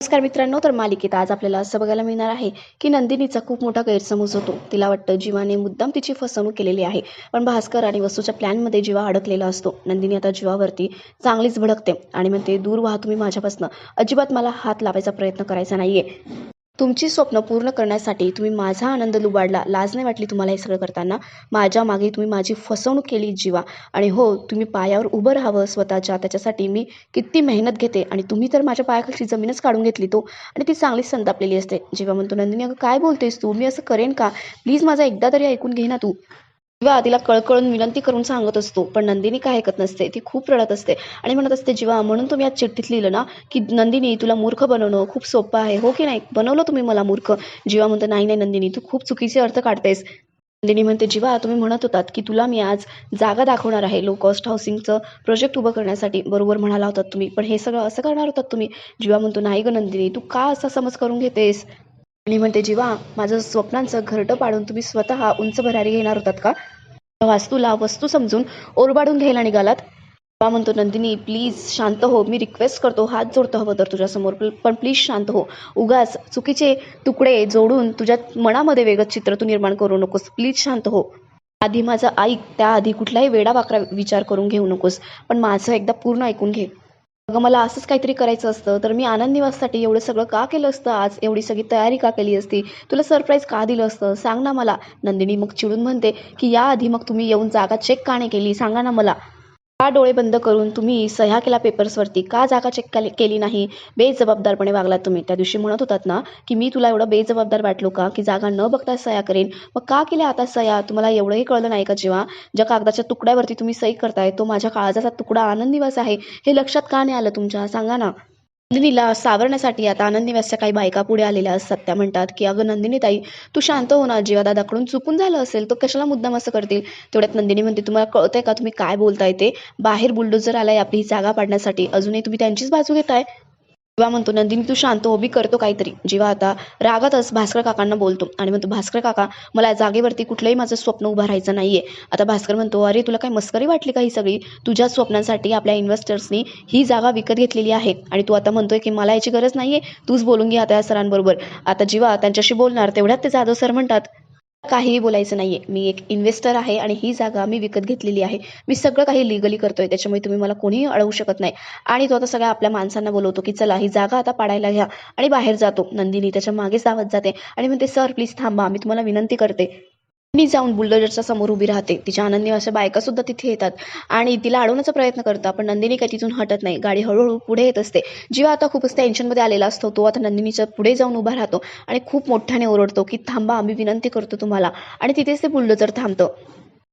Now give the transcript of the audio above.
नमस्कार मित्रांनो तर मालिकेत आज आपल्याला असं बघायला मिळणार आहे की नंदिनीचा खूप मोठा गैरसमज होतो. तिला वाटतं जीवाने मुद्दाम तिची फसवणूक केलेली आहे. पण भास्कर आणि वस्तूच्या प्लॅनमध्ये जीवा अडकलेला असतो. नंदिनी आता जीवावरती चांगलीच भडकते आणि म्हणते दूर व्हा तुम्ही माझ्यापासून. अजिबात मला हात लावायचा प्रयत्न करायचा नाहीये. तुमची स्वप्न पूर्ण करण्यासाठी तुम्ही माझा आनंद लुबाडला. लाज नाही वाटली तुम्हाला हे सगळं करताना? माझ्या मागे तुम्ही माझी फसवणूक केली जीवा. आणि हो तुम्ही पायावर उभं राहावं स्वतःच्या. त्याच्यासाठी मी किती मेहनत घेते आणि तुम्ही तर माझ्या पायाखालची जमीनच काढून घेतली तो. आणि ती चांगलीच संतापलेली असते. जेव्हा म्हणतो नंदिनी अगं काय बोलतेस तू? मी असं करेन का? प्लीज माझा एकदा तरी ऐकून घे ना तू. जीवा तिला कळकळून विनंती करून सांगत असतो पण नंदिनी काय ऐकत नसते ती खूप रडत असते आणि म्हणत असते जीवा म्हणून तुम्ही आज चिठ्ठीत लिहिलं ना की नंदिनी तुला मूर्ख बनवणं खूप सोपं आहे. हो की नाही? बनवलं तुम्ही मला मूर्ख. जीवा म्हणतो नाही नाही नंदिनी तू खूप चुकीचे अर्थ काढतेस. नंदिनी म्हणते जीवा तुम्ही म्हणत होतात की तुला मी आज जागा दाखवणार आहे लो कॉस्ट हाऊसिंगचं प्रोजेक्ट उभं करण्यासाठी. बरोबर म्हणाला होतात तुम्ही पण हे सगळं असं करणार होतात तुम्ही? जीवा म्हणतो नाही ग नंदिनी तू का असा समज करून घेतेस? आणि म्हणते जीवा माझं स्वप्नांचं घरटं पाडून तुम्ही स्वतः उंच भरारी घेणार होतात का? वास्तूला वस्तू समजून ओरबाडून घ्यायला निघालात? बा म्हणतो नंदिनी प्लीज शांत हो. मी रिक्वेस्ट करतो. हात जोडतो हवं तर तुझ्यासमोर. पण- पण प्लीज शांत हो. उगाच चुकीचे तुकडे जोडून तुझ्या मनामध्ये वेगळं चित्र तू निर्माण करू नकोस. प्लीज शांत हो. आधी माझं ऐक. त्याआधी कुठलाही वेडा वाकरा विचार करून घेऊ नकोस. पण माझं एकदा पूर्ण ऐकून घे. अगं मला असंच काहीतरी करायचं असतं. तर मी आनंद निवाससाठी एवढं सगळं का केलं असतं? आज एवढी सगळी तयारी का केली असती? तुला सरप्राईज का दिलं असतं? सांग ना मला. नंदिनी मग चिडून म्हणते की याआधी मग तुम्ही येऊन जागा चेक का नाही केली? सांगा ना मला. का डोळे बंद करून तुम्ही सह्या केला पेपर्सवरती? का जागा चेक केली केली नाही? बेजबाबदारपणे वागलात तुम्ही. त्या दिवशी म्हणत होतात ना की मी तुला एवढं बेजबाबदार वाटलो का? की जागा न बघता सह्या करेन. मग का केल्या आता सह्या? तुम्हाला एवढंही कळलं नाही का जेव्हा? ज्या कागदाच्या तुकड्यावरती तुम्ही सही करताय तो माझ्या काळजाचा तुकडा आनंद निवास आहे. हे लक्षात का नाही आलं तुमच्या? सांगा ना. नंदिनीला सावरण्यासाठी आता आनंद काही बायका पुढे आलेल्या असतात. त्या म्हणतात की अगं नंदिनी ताई तू शांत हो ना. जेव्हा दादाकडून चुकून झालं असेल तो कशाला मुद्दाम असं करतील? तेवढ्यात नंदिनी म्हणते तुम्हाला कळतंय का तुम्ही काय बोलताय ते? बाहेर बुलडोजर आलाय आपली जागा पाडण्यासाठी. अजूनही तुम्ही त्यांचीच बाजू घेताय? जीवा म्हणतो नंदिनी तू शांत हो मी करतो काहीतरी. जीवा आता रागातच भास्कर काकांना बोलतो आणि म्हणतो भास्कर काका मला या जागेवरती कुठलंही माझं स्वप्न उभं राहायचं नाहीये. आता भास्कर म्हणतो अरे तुला काय मस्करी वाटली का ही सगळी? तुझ्या स्वप्नांसाठी आपल्या इन्व्हेस्टर्सनी ही जागा विकत घेतलेली आहे. आणि तू आता म्हणतोय की मला याची गरज नाहीये. तूच बोलून घे आता या सरांबरोबर. आता जीवा त्यांच्याशी बोलणार तेवढ्यात ते जाधव सर म्हणतात काहीही बोलायचं नाहीये. मी एक इन्व्हेस्टर आहे आणि ही जागा मी विकत घेतलेली आहे. मी सगळं काही लिगली करतोय. त्याच्यामुळे तुम्ही मला कोणीही अडवू शकत नाही. आणि तो आता सगळ्या आपल्या माणसांना बोलवतो की चला ही जागा आता पाडायला घ्या. आणि बाहेर जातो नंदिनी. त्याच्यामागे धावत जाते. आणि म्हणते सर प्लीज थांबा. मी तुम्हाला विनंती करते. मी जाऊन बुलडोजरच्या समोर उभी राहते. तिच्या आनंदी अशा बायका सुद्धा तिथे येतात. आणि तिला अडवण्याचा प्रयत्न करतात पण नंदिनी काही तिथून हटत नाही. गाडी हळूहळू पुढे येत असते. जीवा आता खूपच टेन्शनमध्ये आलेला असतो. तो आता नंदिनीच्या पुढे जाऊन उभा राहतो आणि खूप मोठ्याने ओरडतो की थांबा आम्ही विनंती करतो तुम्हाला. आणि तिथेच ते बुलडोजर थांबतं.